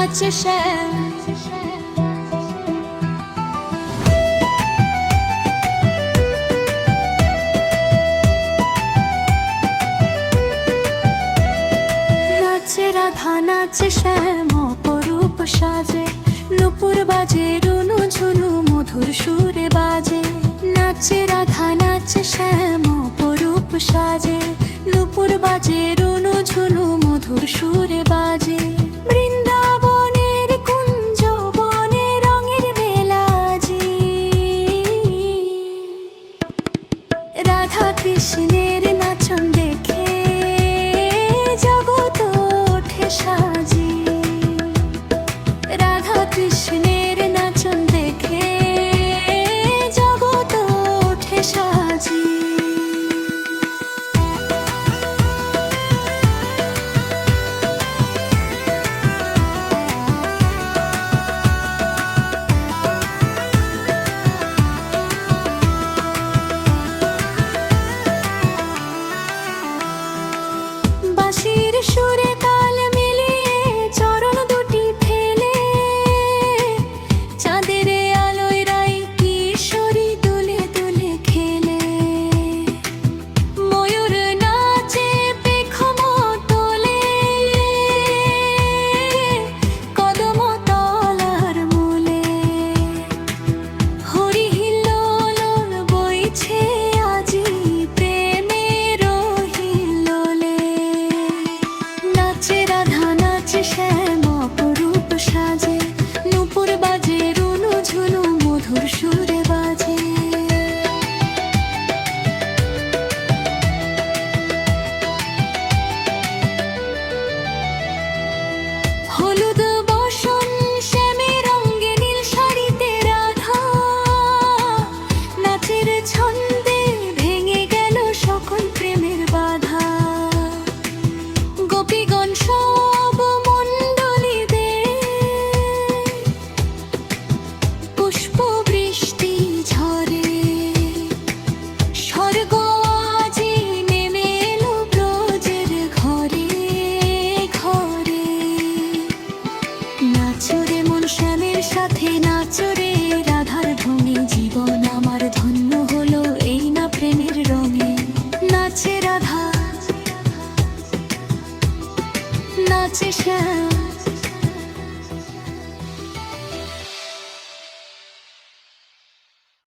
নাচে রাধা নাচে শ্যাম অপরূপ সাজে। নুপুর বাজে, রুনু ঝুনু মধুর সুরে বাজে। নাচে রাধা নাচে শ্যাম অপরূপ সাজে। নুপুর বাজে, রুনু ঝুনু মধুর সুরে মিশছে শ্যাম অপরূপ সাজে। নুপুর বাজে রুনু ঝুনু মধুর নাচে রাধা নাচে শ্যাম।